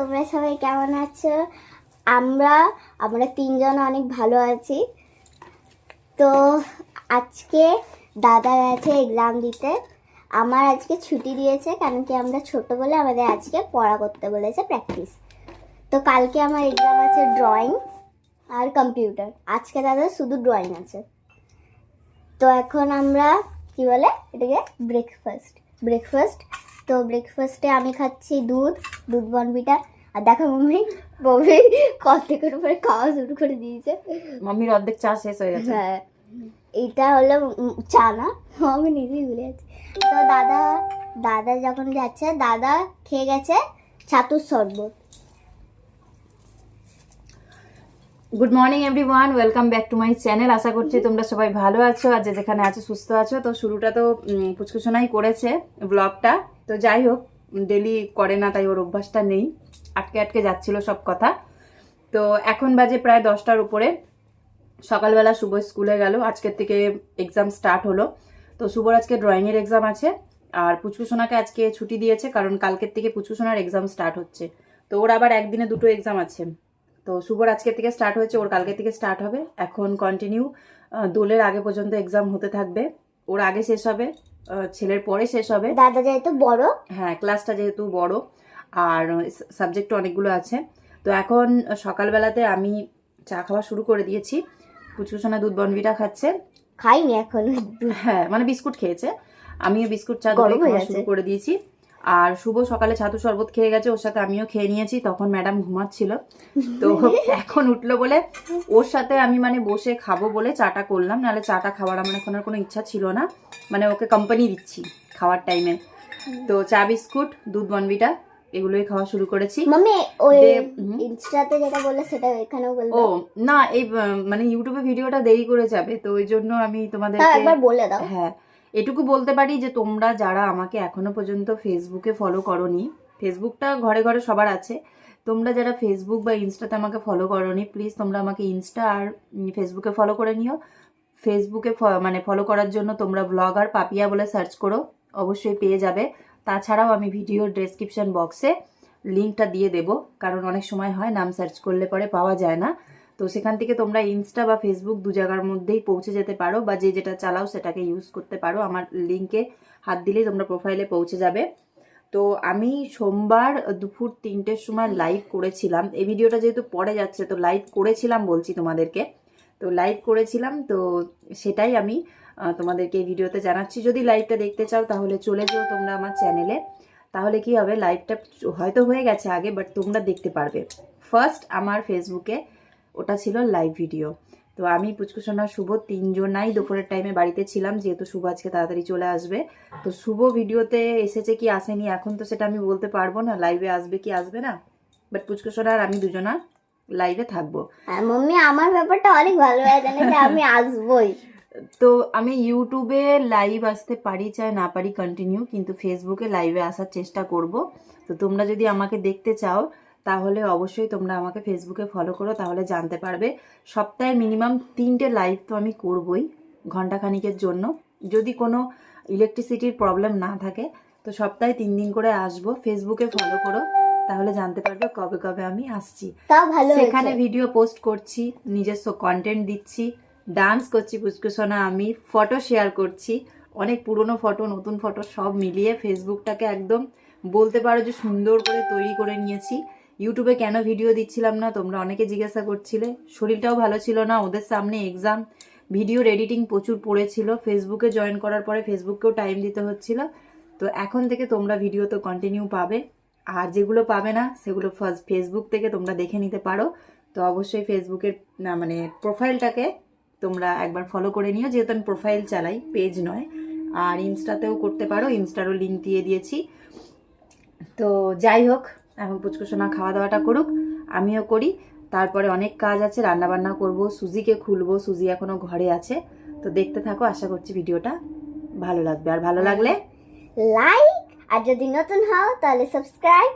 তোমরা সবাই কেমন আছো? আমরা আমরা তিনজন অনেক ভালো আছি। তো আজকে দাদা গেছে এক্সাম দিতে। আমার আজকে ছুটি দিয়েছে, কারণ কি আমরা ছোট বলে আমাদের আজকে পড়া করতে বলেছে প্র্যাকটিস তো কালকে আমার এক্সাম আছে ড্রয়িং আর কম্পিউটার আজকে দাদা শুধু ড্রয়িং আছে। তো এখন আমরা, কি বলে এটাকে? ব্রেকফাস্ট ব্রেকফাস্ট তো ব্রেকফাস্টে আমি খাচ্ছি দুধ দুধ বনবিটা। আর দেখো মাম্মি বমি কত করে পরে খাওয়া শুরু করে দিয়েছে। মাম্মির অর্ধেক চা শেষ হয়ে গেছে। হ্যাঁ এইটা হলো চা না আমি নিজেই ভুলে যাচ্ছি। তো দাদা দাদা যখন যাচ্ছে দাদা খেয়ে গেছে ছাতুর শরবত। Good morning everyone welcome back to my channel আশা করছি তোমরা সবাই ভালো আছো আর যে যেখানে আছো সুস্থ আছো। তো শুরুটা তো উম, পুচকুসোনাই করেছে ব্লগটা তো যাই হোক, ডেলি করে না, তাই ওর অভ্যাসটা নেই। আটকে আটকে যাচ্ছিল সব কথা। তো এখন বাজে প্রায় দশটার উপরে। সকালবেলা শুভ স্কুলে গেল। আজকের থেকে এক্সাম স্টার্ট হলো। তো শুভর আজকে ড্রয়িংয়ের এক্সাম আছে। আর পুচকুসোনাকে আজকে ছুটি দিয়েছে, কারণ কালকের থেকে পুচকুসোনার এক্সাম স্টার্ট হচ্ছে। তো ওর আবার একদিনে দুটো এক্সাম আছে। তো শুভর আজকের থেকে স্টার্ট হয়েছে, ওর কালকের থেকে স্টার্ট হবে। এখন কন্টিনিউ দোলের আগে পর্যন্ত এক্সাম হতে থাকবে। ওর আগে শেষ হবে। ছেলের পরে শেষ হবে। দাদা যেহেতু বড়। হ্যাঁ ক্লাসটা যেহেতু বড় আর সাবজেক্ট অনেকগুলো আছে। তো এখন সকালবেলাতে আমি চা খাওয়া শুরু করে দিয়েছি। পুচকুসোনা দুধ বনবিটা খাচ্ছে। খাইনি এখন। হ্যাঁ মানে বিস্কুট খেয়েছে। আমিও বিস্কুট চা শুরু করে দিয়েছি। আর শুভ সকালে ছাতু শরবত খেয়ে গেছে ওর সাথে আমিও খেয়ে নিয়েছি তখন ম্যাডাম ঘুমাচ্ছিল। তো এখন উঠল বলে ওর সাথে আমি মানে বসে খাব বলে চাটা করলাম নাহলে চাটা খাওয়ার আমার এখন আর কোনো ইচ্ছা ছিল না। মানে ওকে কোম্পানি দিচ্ছি খাওয়ার টাইমে তো চা বিস্কুট দুধ বনবিটা এগুলোই খাওয়া শুরু করেছি। মাম্মি ওই ইনস্টাতে যেটা বললে সেটা এখানেও ও না এই মানে ইউটিউবে ভিডিওটা দেরি করে যাবে তো ওই জন্য আমি তাও তোমাদেরকে একবার বলে দাও। হ্যাঁ এটুকু বলতে পারি যে তোমরা যারা আমাকে এখনও পর্যন্ত ফেসবুকে ফলো করনি ফেসবুকটা ঘরে ঘরে সবার আছে, তোমরা যারা ফেসবুক বা ইনস্টাতে আমাকে ফলো করনি প্লিজ তোমরা আমাকে ইনস্টা আর ফেসবুকে ফলো করে নিও। ফেসবুকে মানে ফলো করার জন্য তোমরা ব্লগার পাপিয়া বলে সার্চ করো, অবশ্যই পেয়ে যাবে। তাছাড়াও আমি ভিডিও ডেসক্রিপশন বক্সে লিঙ্কটা দিয়ে দেব, কারণ অনেক সময় হয় নাম সার্চ করলে পরে পাওয়া যায় না। তো সেখান থেকে তোমরা ইনস্টা বা ফেসবুক দু জায়গার মধ্যেই পৌঁছে যেতে পারো বা যে যেটা চালাও সেটাকে ইউজ করতে পারো। আমার লিঙ্কে হাত দিলেই তোমরা প্রোফাইলে পৌঁছে যাবে। তো আমি সোমবার দুপুর তিনটের সময় লাইভ করেছিলাম। এই ভিডিওটা যেহেতু পরে যাচ্ছে, তো লাইভ করেছিলাম বলছি তোমাদেরকে। তো লাইভ করেছিলাম, তো সেটাই আমি তোমাদেরকে এই ভিডিওতে জানাচ্ছি। যদি লাইভটা দেখতে চাও তাহলে চলে যাও তোমরা আমার চ্যানেলে তাহলে কি হবে? লাইভটা হয়তো হয়ে গেছে আগে বাট তোমরা দেখতে পারবে। ফার্স্ট আমার ফেসবুকে ওটা ছিল লাইভ ভিডিও তো আমি পুচকুসোনা শুভ তিনজনাই দুপুরের টাইমে বাড়িতে ছিলাম যেহেতু শুভ আজকে তাড়াতাড়ি চলে আসবে। তো শুভ ভিডিওতে এসেছে কি আসেনি এখন তো সেটা আমি বলতে পারব না লাইভে আসবে কি আসবে না। বাট পুচকুসোনা আর আমি দুজনা লাইভে থাকব। মাম্মি আমার ব্যাপারটা অনেক ভালো হয় যে আমি আসবই। তো আমি ইউটিউবে লাইভ আসতে পারি চাই না পারি কন্টিনিউ কিন্তু ফেসবুকে লাইভে আসার চেষ্টা করব। তো তোমরা যদি আমাকে দেখতে চাও তাহলে অবশ্যই তোমরা আমাকে ফেসবুকে ফলো করো তাহলে জানতে পারবে। সপ্তাহে মিনিমাম তিনটে লাইভ তো আমি করবই ঘন্টাখানিকের জন্য। যদি কোনো ইলেকট্রিসিটির প্রবলেম না থাকে তো সপ্তাহে তিন দিন করে আসব। ফেসবুকে ফলো করো তাহলে জানতে পারবে কবে কবে আমি আসছি। সেখানে ভিডিও পোস্ট করছি নিজস্ব কন্টেন্ট দিচ্ছি ডান্স করছি পুচকুসোনা আমি ফটো শেয়ার করছি। অনেক পুরনো ফটো নতুন ফটো সব মিলিয়ে ফেসবুকটাকে একদম বলতে পারো যে সুন্দর করে তৈরি করে নিয়েছি। ইউটিউবে কেন ভিডিও দিচ্ছিলাম না? তোমরা অনেকে জিজ্ঞাসা করছিলে। শরীরটাও ভালো ছিল না, ওদের সামনে এক্সাম ভিডিওর এডিটিং প্রচুর পড়েছিল। ফেসবুকে জয়েন করার পরে ফেসবুককেও টাইম দিতে হচ্ছিল। তো এখন থেকে তোমরা ভিডিও তো কন্টিনিউ পাবে। আর যেগুলো পাবে না, সেগুলো ফার্স্ট ফেসবুক থেকে তোমরা দেখে নিতে পারো। তো অবশ্যই ফেসবুকের না মানে প্রোফাইলটাকে তোমরা একবার ফলো করে নিও। যেহেতু আমি প্রোফাইল চালাই পেজ নয়। আর ইনস্টাতেও করতে পারো। ইনস্টারও লিঙ্ক দিয়ে দিয়েছি। তো যাই হোক এখন পুচকুসোনা খাওয়া দাওয়াটা করুক আমিও করি। তারপরে অনেক কাজ আছে রান্না বান্না করব সুজিকে খুলবো সুজি এখনও ঘরে আছে। তো দেখতে থাকো আশা করছি ভিডিওটা ভালো লাগবে। আর ভালো লাগলে? লাইক আর যদি নতুন হও তাহলে সাবস্ক্রাইব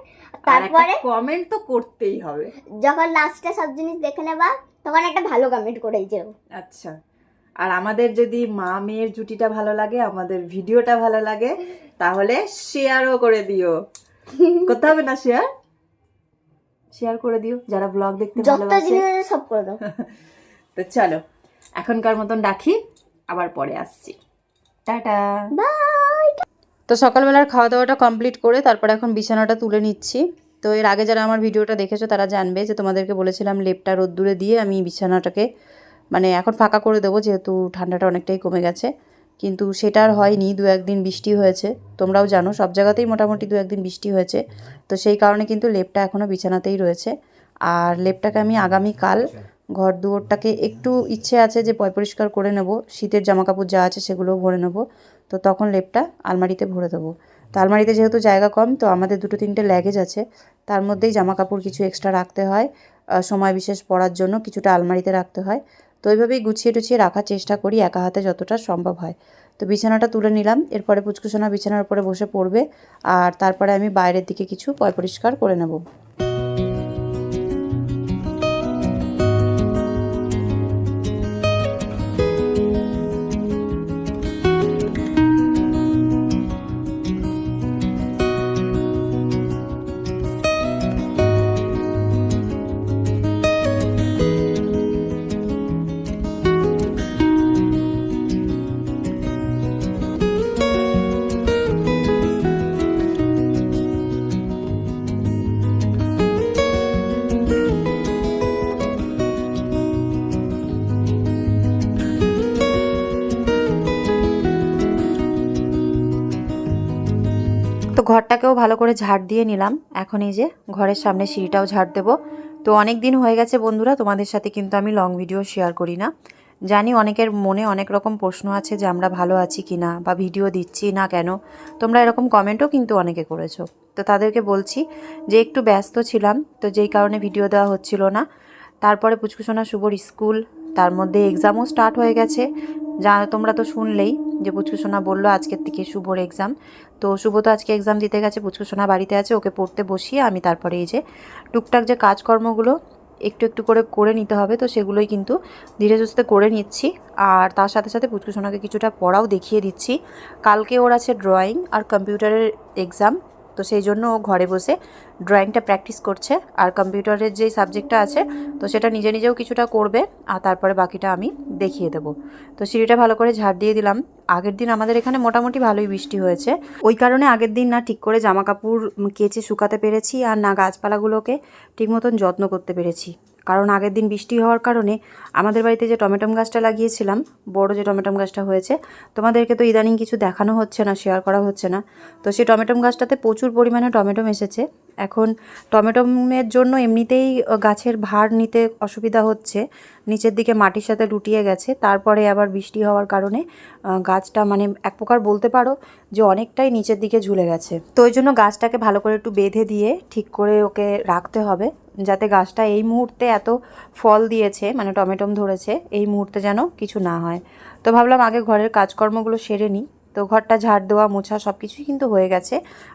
তারপরে কমেন্ট তো করতেই হবে। যখন লাস্টে সব জিনিস দেখে নেবা তখন একটা ভালো কমেন্ট করেই যেও। আচ্ছা। আর আমাদের যদি মা মেয়ের জুটিটা ভালো লাগে আমাদের ভিডিওটা ভালো লাগে তাহলে শেয়ারও করে দিও। করতে হবে না শেয়ার শেয়ার করে দিও যারা ব্লগ দেখতে ভালোবাসে। সব করে দাও। তো চলো এখনকার মতন রাখি আবার পরে আসছি। টাটা। বাই তো সকালবেলার খাওয়া দাওয়াটা কমপ্লিট করে তারপর এখন বিছানাটা তুলে নিচ্ছি। তো এর আগে যারা আমার ভিডিওটা দেখেছ তারা জানবে যে তোমাদেরকে বলেছিলাম লেপটা রোদ্দুরে দিয়ে আমি বিছানাটাকে মানে এখন ফাঁকা করে দেবো যেহেতু ঠান্ডাটা অনেকটাই কমে গেছে। কিন্তু সেটা আর হয়নি দু একদিন বৃষ্টি হয়েছে। তোমরাও জানো সব জায়গাতেই মোটামুটি দু একদিন বৃষ্টি হয়েছে। তো সেই কারণে কিন্তু লেপটা এখনও বিছানাতেই রয়েছে। আর লেপটাকে আমি আগামী কাল ঘর দুয়ারটাকে একটু ইচ্ছে আছে যে পয় পরিষ্কার করে নেব। শীতের জামা কাপড় যা আছে সেগুলোও ভরে নেব। তো তখন লেপটা আলমারিতে ভরে দেবো। তো আলমারিতে যেহেতু জায়গা কম তো আমাদের দুটো তিনটে ল্যাগেজ আছে। তার মধ্যেই জামা কাপড় কিছু এক্সট্রা রাখতে হয়। সময় বিশেষ পড়ার জন্য কিছুটা আলমারিতে রাখতে হয়। তো ওইভাবেই গুছিয়ে টুছিয়ে রাখার চেষ্টা করি একা হাতে যতটা সম্ভব হয়। তো বিছানাটা তুলে নিলাম, এরপরে পুচকুসোনা বিছানার উপরে বসে পড়বে, আর তারপরে আমি বাইরের দিকে কিছু পয় পরিষ্কার করে নেব। ঘরটাকেও ভালো করে ঝাড় দিয়ে নিলাম। এখন এই যে ঘরের সামনে সিঁড়িটাও ঝাড় দেবো। তো অনেক দিন হয়ে গেছে বন্ধুরা, তোমাদের সাথে কিন্তু আমি লং ভিডিও শেয়ার করি না। জানি অনেকের মনে অনেক রকম প্রশ্ন আছে যে আমরা ভালো আছি কি না বা ভিডিও দিচ্ছি না কেন। তোমরা এরকম কমেন্টও কিন্তু অনেকে করেছ। তো তাদেরকে বলছি যে একটু ব্যস্ত ছিলাম, তো যেই কারণে ভিডিও দেওয়া হচ্ছিল না। তারপরে পুচকুসোনা শুভর স্কুল, তার মধ্যে এক্সামও স্টার্ট হয়ে গেছে। যা তোমরা তো শুনলেই। যে পুচকুসোনা বলল আজকের থেকে শুভর এক্সাম তো শুভ তো আজকে এক্সাম দিতে গেছে পুচকুসোনা বাড়িতে আছে, ওকে পড়তে বসিয়ে আমি তারপরে এই যে টুকটাক যে কাজকর্মগুলো একটু একটু করে করে নিতে হবে, তো সেগুলোই কিন্তু ধীরে সুস্থে করে নিচ্ছি। আর তার সাথে সাথে পুচকুসোনাকে কিছুটা পড়াও দেখিয়ে দিচ্ছি। কালকে ওর আছে ড্রয়িং আর কম্পিউটারের এক্সাম তো সেই জন্য ও ঘরে বসে ড্রয়িংটা প্র্যাকটিস করছে। আর কম্পিউটারের যেই সাবজেক্টটা আছে, তো সেটা নিজে নিজেও কিছুটা করবে, আর তারপরে বাকিটা আমি দেখিয়ে দেবো। তো সিঁড়িটা ভালো করে ঝাড় দিয়ে দিলাম। আগের দিন আমাদের এখানে মোটামুটি ভালোই বৃষ্টি হয়েছে। ওই কারণে আগের দিন না ঠিক করে জামা কাপড় কেচে শুকাতে পেরেছি, আর না গাছপালাগুলোকে ঠিক মতন যত্ন করতে পেরেছি। কারণ আগের দিন বৃষ্টি হওয়ার কারণে আমাদের বাড়িতে যে টমেটম গাছটা লাগিয়েছিলাম, বড় যে টমেটম গাছটা হয়েছে, তোমাদেরকে তো ইদানিং কিছু দেখানো হচ্ছে না শেয়ার করা হচ্ছে না। তো সেই টমেটম গাছটাতে প্রচুর পরিমাণে টমেটম এসেছে। এখন টমেটোমের জন্য এমনিতেই গাছের ভার নিতে অসুবিধা হচ্ছে। নিচের দিকে মাটির সাথে লুটিয়ে গেছে। তারপরে আবার বৃষ্টি হওয়ার কারণে গাছটা মানে এক প্রকার বলতে পারো যে অনেকটাই নিচের দিকে ঝুলে গেছে। তো ওই জন্য গাছটাকে ভালো করে একটু বেঁধে দিয়ে ঠিক করে ওকে রাখতে হবে, যাতে গাছটা এই মুহূর্তে এত ফল দিয়েছে মানে টমেটোম ধরেছে, এই মুহূর্তে যেন কিছু না হয়। তো ভাবলাম আগে ঘরের কাজকর্মগুলো সেরে নিই। তো ঘরটা ঝাড় দেওয়া, মোছা সব কিছুই কিন্তু হয়ে গেছে।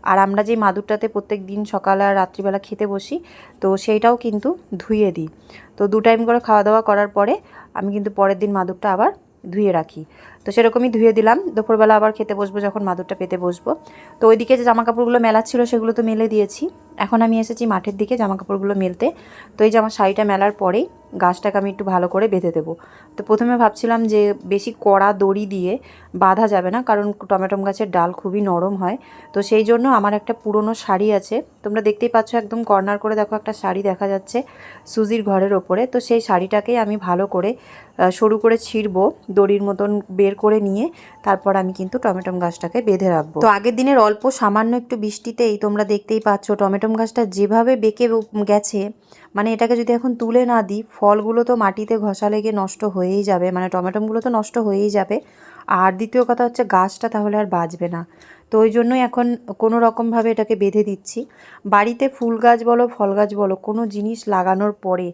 আর আমরা যে মাদুরটাতে প্রত্যেক দিন সকাল আর রাত্রিবেলা খেতে বসি, তো সেইটাও কিন্তু ধুয়ে দিই। তো দু টাইম করে খাওয়া দাওয়া করার পরে আমি কিন্তু পরের দিন মাদুরটা আবার ধুয়ে রাখি। তো সেরকমই ধুয়ে দিলাম। দুপুরবেলা আবার খেতে বসবো যখন মাদুরটা পেতে বসবো। তো ওইদিকে যে জামা কাপড়গুলো মেলার ছিল সেগুলো তো মেলে দিয়েছি। এখন আমি এসেছি মাঠের দিকে জামা কাপড়গুলো মেলতে। তো এই যে আমার শাড়িটা মেলার পরেই গাছটাকে আমি একটু ভালো করে বেঁধে দেবো। তো প্রথমে ভাবছিলাম যে বেশি কড়া দড়ি দিয়ে বাঁধা যাবে না, কারণ টমেটোম গাছের ডাল খুবই নরম হয়। তো সেই জন্য আমার একটা পুরনো শাড়ি আছে। তোমরা দেখতেই পাচ্ছ একদম কর্নার করে দেখো একটা শাড়ি দেখা যাচ্ছে সুজির ঘরের ওপরে। তো সেই শাড়িটাকেই আমি ভালো করে সরু করে ছিঁড়বো দড়ির মতন বের করে নিয়ে তারপর আমি কিন্তু টমেটোম গাছটাকে বেঁধে রাখব। তো আগের দিনের অল্প সামান্য একটু বৃষ্টিতেই তোমরা দেখতেই পাচ্ছ টমেটোম গাছটা যেভাবে বেঁকে গেছে মানে এটাকে যদি এখন তুলে না দিই, ফলগুলো তো মাটিতে ঘষা লেগে নষ্ট হয়েই যাবে মানে টমেটোমগুলো তো নষ্ট হয়েই যাবে। আর দ্বিতীয় কথা হচ্ছে গাছটা তাহলে আর বাঁচবে না। তো ওই জন্যই এখন কোনো রকমভাবে এটাকে বেঁধে দিচ্ছি। বাড়িতে ফুল গাছ বলো, ফল গাছ বলো, কোনো জিনিস লাগানোর পরে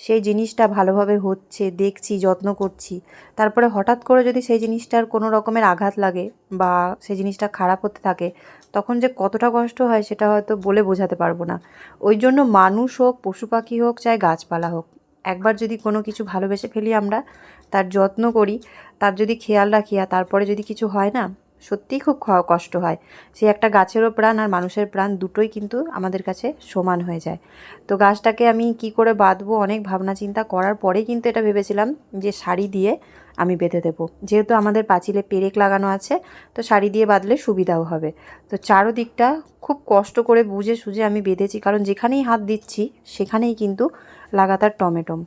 সেই জিনিসটা ভালোভাবে হচ্ছে, দেখছি, যত্ন করছি। তারপরে হঠাৎ করে যদি সেই জিনিসটার কোনো রকমের আঘাত লাগে বা সেই জিনিসটা খারাপ হতে থাকে, তখন যে কতটা কষ্ট হয় সেটা হয়তো বলে বোঝাতে পারব না। ওই জন্য মানুষ হোক, পশু পাখি হোক, চাই গাছপালা হোক, একবার যদি কোনো কিছু ভালোবেসে ফেলি আমরা, তার যত্ন করি, তার যদি খেয়াল রাখি আর তারপরে যদি কিছু হয় না সত্যিই খুব কষ্ট হয়। সে একটা গাছেরও প্রাণ আর মানুষের প্রাণ দুটোই কিন্তু আমাদের কাছে সমান হয়ে যায়। তো গাছটাকে আমি কি করে বাঁধবো অনেক ভাবনা চিন্তা করার পরেই কিন্তু এটা ভেবেছিলাম যে শাড়ি দিয়ে আমি বেঁধে দেবো। যেহেতু আমাদের পাঁচিলে পেরেক লাগানো আছে, তো শাড়ি দিয়ে বাঁধলে সুবিধাও হবে। তো চারোদিকটা খুব কষ্ট করে বুঝে সুঝে আমি বেঁধেছি, কারণ যেখানেই হাত দিচ্ছি সেখানেই কিন্তু লাগাতার টমেটম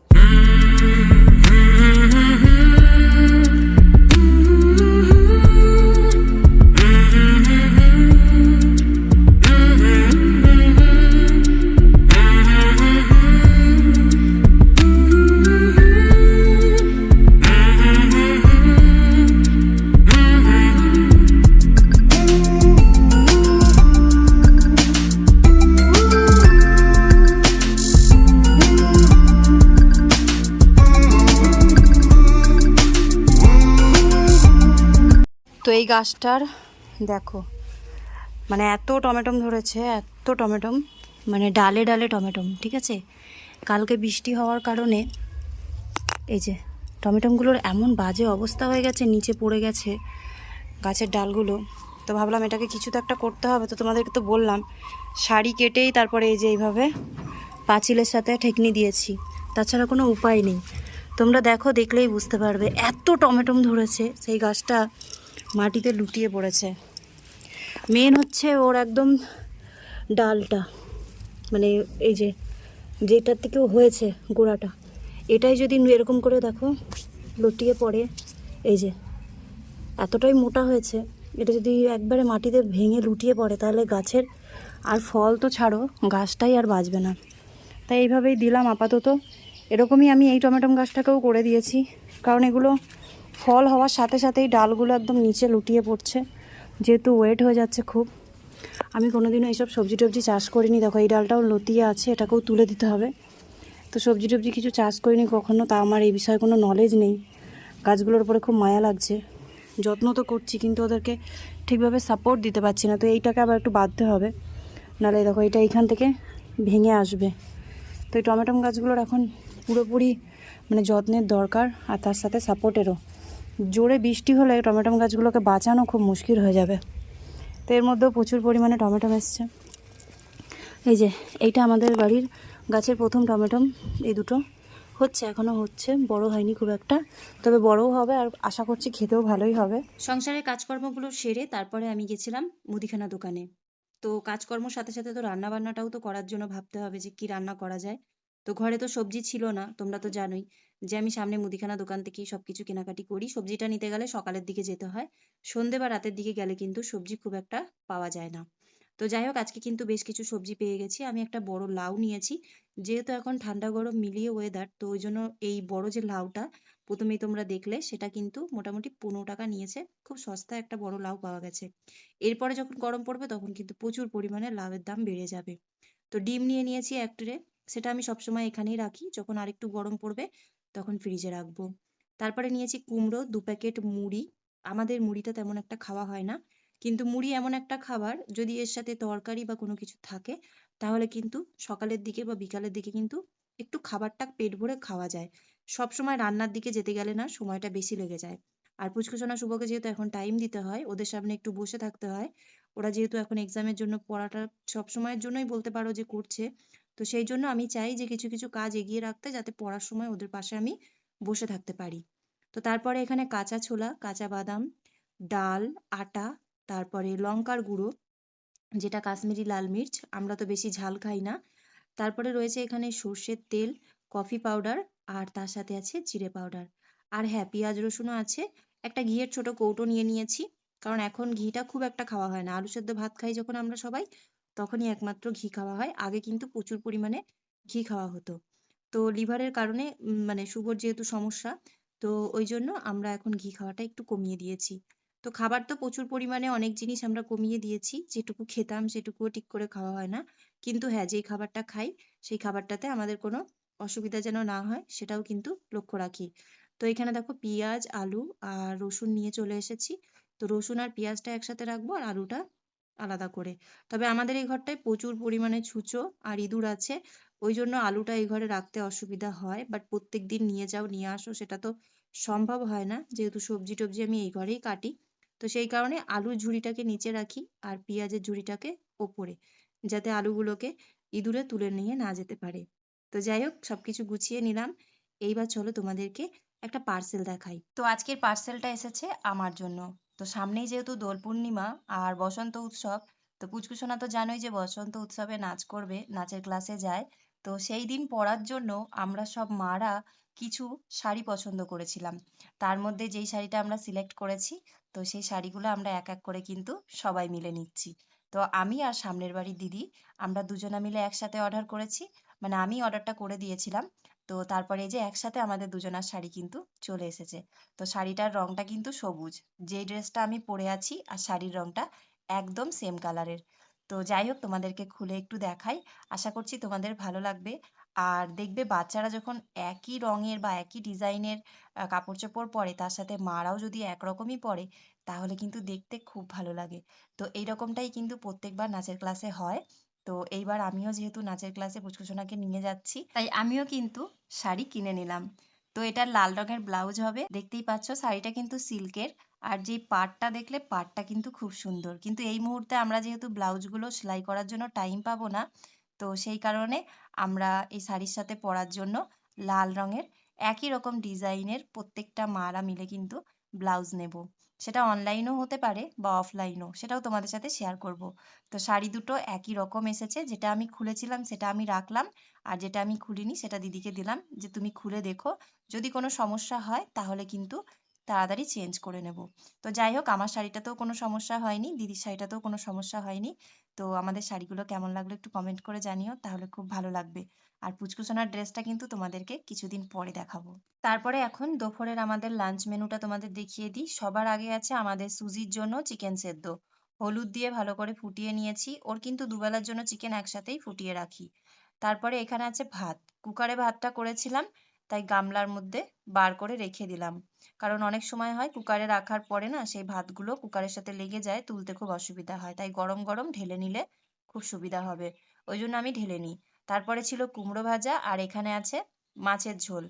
এই গাছটার, দেখো মানে এত টমেটম ধরেছে, এত টমেটম মানে ডালে ডালে টমেটম, ঠিক আছে? কালকে বৃষ্টি হওয়ার কারণে এই যে টমেটমগুলোর এমন বাজে অবস্থা হয়ে গেছে, নিচে পড়ে গেছে গাছের ডালগুলো। তো ভাবলাম এটাকে কিছু তো একটা করতে হবে, তো তোমাদেরকে তো বললাম, শাড়ি কেটেই তারপরে এই যে এইভাবে পাঁচিলের সাথে ঠেকনি দিয়েছি, তাছাড়া কোনো উপায় নেই। তোমরা দেখো, দেখলেই বুঝতে পারবে, এত টমেটম ধরেছে সেই গাছটা। মাটিতে লুটিয়ে পড়েছে। মেন হচ্ছে ওর একদম ডালটা। মানে এই যে, যেটার থেকেও হয়েছে গোড়াটা। এটাই যদি এরকম করে দেখো, লুটিয়ে পড়ে, এই যে, এতটাই মোটা হয়েছে। এটা যদি একবারে মাটিতে ভেঙে লুটিয়ে পড়ে, তাহলে গাছের আর ফল তো ছাড়ো, গাছটাই আর বাঁচবে না। তাই এইভাবেই দিলাম আপাতত। এরকমই আমি এই টমেটো গাছটাকেও করে দিয়েছি। কারণ এগুলো ফল হওয়ার সাথে সাথেই ডালগুলো একদম নিচে লুটিয়ে পড়ছে। যেহেতু ওয়েট হয়ে যাচ্ছে খুব। আমি কোনোদিনও এইসব সবজি টবজি চাষ করিনি। দেখো, এই ডালটাও লতিয়ে আছে, এটাকেও তুলে দিতে হবে। তো সবজি টবজি কিছু চাষ করিনি কখনো, তা আমার এই বিষয়ে কোনো নলেজ নেই। গাছগুলোর উপরে খুব মায়া লাগছে। যত্ন তো করছি, কিন্তু ওদেরকে ঠিকভাবে সাপোর্ট দিতে পারছি না। তো এইটাকে আবার একটু বাঁধতে হবে। নাহলে দেখো, এটা এইখান থেকে ভেঙে আসবে। তো এই টমেটো গাছগুলোর এখন পুরোপুরি মানে যত্নের দরকার, আর তার সাথে সাপোর্টেরও জোরে বৃষ্টি হলে টমেটো গাছগুলোকে বাঁচানো খুব মুশকিল হয়ে যাবে। তো এর মধ্যেও প্রচুর পরিমাণে টমেটো এসছে। এই যে, এইটা আমাদের বাড়ির গাছের প্রথম টমেটো, এই দুটো। হচ্ছে এখনও হচ্ছে, বড় হয়নি খুব একটা। তবে বড়ও হবে আর আশা করছি খেতেও ভালোই হবে। সংসারের কাজকর্মগুলো সেরে তারপরে আমি গেছিলাম মুদিখানা দোকানে। তো কাজকর্মর সাথে সাথে তো রান্না বান্নাটাও তো করার জন্য ভাবতে হবে যে কি রান্না করা যায়। তো ঘরে তো সবজি ছিল না, তোমরা তো জানোই। যে আমি সামনে মুদিখানা দোকান থেকেই সবকিছু কেনাকাটি করি, সবজিটা নিতে গেলে সকালের দিকে যেতে হয়, সন্ধে বা রাতের দিকে গেলে কিন্তু সবজি খুব একটা পাওয়া যায় না। তো যাই হোক, আজকে কিন্তু বেশ কিছু সবজি পেয়ে গেছি, আমি একটা বড় লাউ নিয়েছি, যেহেতু এখন ঠান্ডা গরম মিলিয়ে ওয়েদার তো ওই জন্য এই বড় যে লাউটা প্রথমেই তোমরা দেখলে, সেটা কিন্তু মোটামুটি পনেরো টাকা নিয়েছে, খুব সস্তায় একটা বড় লাউ পাওয়া গেছে। এরপরে যখন গরম পড়বে, তখন কিন্তু প্রচুর পরিমাণে লাউয়ের দাম বেড়ে যাবে। তো ডিম নিয়ে নিয়েছি এক ট্রে, সেটা আমি সবসময় এখানেই রাখি, যখন আরেকটু গরম পড়বে তখন ফ্রিজে রাখব। তারপরে নিয়েছি কুমড়ো, দু প্যাকেট মুড়ি। আমাদের মুড়িটা তেমন একটা খাওয়া হয় না। কিন্তু মুড়ি এমন একটা খাবার, যদি এর সাথে তরকারি বা কোনো কিছু থাকে, তাহলে কিন্তু সকালের দিকে বা বিকালের দিকে কিন্তু একটু খাবারটা পেট ভরে খাওয়া যায়। সবসময় রান্নার দিকে যেতে গেলে না, সময়টা বেশি লেগে যায়। আর পুচকুসোনা শুভকে যেহেতু এখন টাইম দিতে হয়, ওদের সামনে একটু বসে থাকতে হয়। ওরা যেহেতু এখন এক্সামের জন্য পড়াটা সবসময়ের জন্যই বলতে পারো যে করছে। তো সেই জন্য আমি চাই যে কিছু কিছু কাজ এগিয়ে রাখতে যাতে পড়ার সময় ওদের পাশে আমি বসে থাকতে পারি। তো তারপরে এখানে কাঁচা ছোলা, কাঁচা বাদাম, ডাল, আটা, তারপরে লঙ্কার গুঁড়ো, যেটা কাশ্মীরি লাল মির্চ, আমরা তো বেশি ঝাল খাই না। তারপরে রয়েছে এখানে সর্ষের তেল, কফি পাউডার, আর তার সাথে আছে জিরে পাউডার। আর হ্যাঁ পেঁয়াজ রসুনও আছে। একটা ঘিয়ের ছোট কৌটো নিয়ে নিয়েছি, কারণ এখন ঘিটা খুব একটা খাওয়া হয় না। আলু সেদ্ধ ভাত খাই যখন আমরা সবাই তখনই একমাত্র ঘি খাওয়া হয়। আগে কিন্তু প্রচুর পরিমাণে ঘি খাওয়া হতো। তো লিভারের কারণে মানে শুভর যেহেতু সমস্যা, তো ওই জন্য আমরা এখন ঘি খাওয়াটা একটু কমিয়ে দিয়েছি। তো খাবার তো প্রচুর পরিমাণে অনেক জিনিস আমরা কমিয়ে দিয়েছি, যেটুকু খেতাম সেটুকুও ঠিক করে খাওয়া হয় না। কিন্তু হ্যাঁ যেই খাবারটা খাই, সেই খাবারটাতে আমাদের কোনো অসুবিধা যেন না হয়, সেটাও কিন্তু লক্ষ্য রাখি। তো এখানে দেখো পেঁয়াজ, আলু আর রসুন নিয়ে চলে এসেছি। তো রসুন আর পেঁয়াজটা একসাথে রাখব আর আলুটা আলাদা করে। তবে আমাদের এই ঘরটায় প্রচুর পরিমাণে ছুঁচো আর ইঁদুর আছে। ওই জন্য আলুটা এই ঘরে রাখতে অসুবিধা হয় বাট প্রত্যেকদিন নিয়ে যাও, নিয়ে আসো, সেটা তো সম্ভব হয় না। যেহেতু সবজি টবজি আমি এই ঘরেই কাটি। তো সেই কারণে আলুর ঝুড়িটাকে নিচে রাখি আর পেঁয়াজের ঝুড়িটাকে ওপরে, যাতে আলুগুলোকে ইঁদুরে তুলে নিয়ে না যেতে পারে। তো যাই হোক, সবকিছু গুছিয়ে নিলাম। এইবার চলো তোমাদেরকে একটা পার্সেল দেখাই। তো আজকের পার্সেলটা এসেছে আমার জন্য। তো সামনেই যেহেতু দোল পূর্ণিমা আর বসন্ত উৎসব, তো পুচকুসোনা তো জানোই যে বসন্ত উৎসবে নাচ করবে, নাচের ক্লাসে যায়। তো সেই দিন পরার জন্য আমরা সব মারা কিছু শাড়ি পছন্দ করেছিলাম। তার মধ্যে যেই শাড়িটা আমরা সিলেক্ট করেছি, তো সেই শাড়িগুলো আমরা এক এক করে কিন্তু সবাই মিলে নিচ্ছি। তো আমি আর সামনের বাড়ির দিদি, আমরা দুজনা মিলে একসাথে অর্ডার করেছি। মানে আমি অর্ডারটা করে দিয়েছিলাম। তো তারপরে এই যে একসাথে আমাদের দুজনার শাড়ি কিন্তু চলে এসেছে। তো শাড়িটার রংটা কিন্তু সবুজ। যে ড্রেসটা আমি পরে আছি, আর শাড়ির রংটা একদম সেম কালারের তো যাই হোক, তোমাদেরকে খুলে একটু দেখাই। আশা করছি তোমাদের ভালো লাগবে। আর দেখবে বাচ্চারা যখন একই রঙের বা একই ডিজাইনের কাপড় চোপড় পরে, তার সাথে মারাও যদি একরকমই পরে, তাহলে কিন্তু দেখতে খুব ভালো লাগে। তো এইরকমটাই কিন্তু প্রত্যেকবার নাচের ক্লাসে হয়। তো এইবার আমিও যেহেতু নাচের ক্লাসে পুচকুসোনাকে নিয়ে যাচ্ছি, তাই আমিও কিন্তু শাড়ি কিনে নিলাম। তো এটা লাল রঙের ব্লাউজ হবে, দেখতেই পাচ্ছ শাড়িটা কিন্তু সিল্কের, আর যেই পাড়টা দেখলে পাড়টা কিন্তু খুব সুন্দর। কিন্তু এই মুহূর্তে আমরা যেহেতু ব্লাউজগুলো সেলাই করার জন্য টাইম পাবো না, তো সেই কারণে আমরা এই শাড়ির সাথে পরার জন্য লাল রঙের একই রকম ডিজাইনের প্রত্যেকটা মারা মিলে কিন্তু ব্লাউজ নেব। সেটা অনলাইনও হতে পারে বা অফলাইনও সেটাও তোমাদের সাথে শেয়ার করব। তো শাড়ি দুটো একই রকম এসেছে, যেটা আমি খুলেছিলাম সেটা আমি রাখলাম, আর যেটা আমি খুলিনি সেটা দিদিকে দিলাম যে তুমি খুলে দেখো। যদি কোনো সমস্যা হয় তাহলে কিন্তু তাড়াতাড়ি চেঞ্জ করে নেব। তো যাই হোক, আমার শাড়িটাতেও কোনো সমস্যা হয়নি, দিদির শাড়িটাতেও কোনো সমস্যা হয়নি। তো আমাদের শাড়িগুলো কেমন লাগল একটু কমেন্ট করে জানিও, তাহলে খুব ভালো লাগবে। আর পুচকুসোনার ড্রেসটা কিন্তু তোমাদেরকে কিছুদিন পরে দেখাবো। তারপরে এখন দুপুরের আমাদের লাঞ্চ মেনুটা তোমাদের দেখিয়ে দিই। সবার আগে আছে আমাদের সুজির জন্য চিকেন সেদ্ধ। হলুদ দিয়ে ভালো করে ফুটিয়ে নিয়েছি। ওর কিন্তু দুবেলার জন্য চিকেন একসাথেই ফুটিয়ে রাখি। তারপরে এখানে আছে ভাত। কুকারে ভাতটা করেছিলাম। তাই গামলার মধ্যে বার করে রেখে দিলাম। কারণ অনেক সময় হয় কুকারে রাখার পরে না সেই ভাতগুলো কুকারের সাথে লেগে যায়, তুলতে খুব অসুবিধা হয়। তাই গরম গরম ঢেলে নিলে খুব সুবিধা হবে। ওই জন্য আমি ঢেলে নিই। তারপরে ছিল কুমড়ো ভাজা আর এখানে আছে মাছের ঝোল।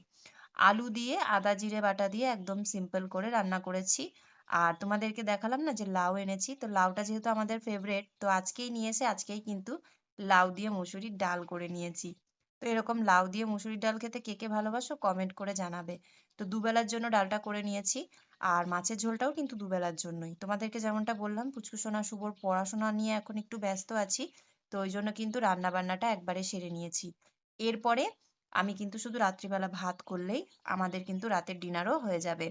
আলু দিয়ে আদা জিরে বাটা দিয়ে একদম সিম্পল করে রান্না করেছি। আর তোমাদেরকে দেখালাম না যে লাউ এনেছি। তো লাউটা যেহেতু আমাদের ফেভারিট তো আজকেই নিয়ে এসে আজকেই কিন্তু লাউ দিয়ে মুসুরির ডাল করে নিয়েছি। তো এরকম লাউ দিয়ে মুসুরির ডাল খেতে কে কে ভালোবাসো কমেন্ট করে জানাবে। তো দুবেলার জন্য ডালটা করে নিয়েছি। আর মাছের ঝোলটাও কিন্তু দুবেলার জন্যই। তোমাদেরকে যেমনটা বললাম পুচকুসোনা শুভর পড়াশোনা নিয়ে এখন একটু ব্যস্ত আছি। তো ওই জন্য কিন্তু রান্না বান্নাটা একবারে সেরে নিয়েছি। এরপরে আমি কিন্তু শুধু রাত্রিবেলা ভাত করলেই আমাদের কিন্তু রাতের ডিনারও হয়ে যাবে।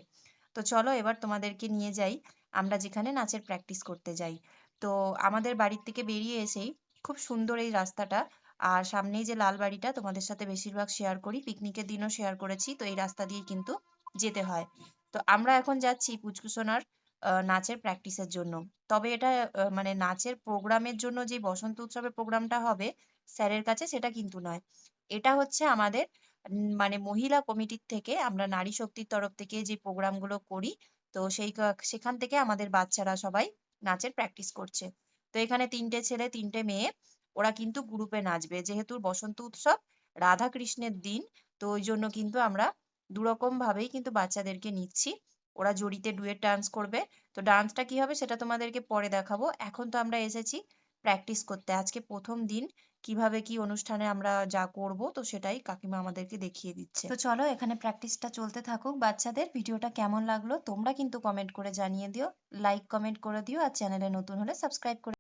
তো চলো এবার তোমাদেরকে নিয়ে যাই। আমরা যেখানে নাচের প্র্যাকটিস করতে যাই। তো আমাদের বাড়ির থেকে বেরিয়ে এসেই খুব সুন্দর এই রাস্তাটা আর সামনেই যে লাল বাড়িটা তোমাদের সাথে বেশিরভাগ শেয়ার করি পিকনিকের দিনও শেয়ার করেছি, তো এই রাস্তা দিয়ে কিন্তু যেতে হয়। তো আমরা এখন যাচ্ছি পুচকুসোনার নাচের প্র্যাকটিসের জন্য। তবে এটা মানে নাচের প্রোগ্রামের জন্য যে বসন্ত উৎসবের প্রোগ্রামটা হবে স্যারের কাছে সেটা কিন্তু নয়। এটা হচ্ছে আমাদের মানে মহিলা কমিটির থেকে আমরা নারী শক্তির তরফ থেকে যে প্রোগ্রামগুলো করি, তো সেই সেখান থেকে আমাদের বাচ্চারা সবাই নাচের প্র্যাকটিস করছে। তো এখানে তিনটে ছেলে, তিনটে মেয়ে ওরা কিন্তু গ্রুপে নাচবে। যেহেতু বসন্ত উৎসব রাধা কৃষ্ণের দিন, তো ওই জন্য কিন্তু আমরা দুরকম ভাবেই কিন্তু বাচ্চাদেরকে নিচ্ছি। ওরা জড়িতে ডুয়েট ডান্স করবে। তো ডান্সটা কি হবে সেটা তোমাদেরকে পরে দেখাবো। এখন তো আমরা এসেছি প্র্যাকটিস করতে। আজকে প্রথম দিন, কীভাবে কি অনুষ্ঠানে আমরা যা করব, তো সেটাই কাকিমা আমাদেরকে দেখিয়ে দিচ্ছে। তো চলো এখানে প্র্যাকটিসটা চলতে থাকুক। বাচ্চাদের ভিডিওটা কেমন লাগল তোমরা কিন্তু কমেন্ট করে জানিয়ে দিও। লাইক কমেন্ট করে দিও আর চ্যানেলে নতুন হলে সাবস্ক্রাইব করে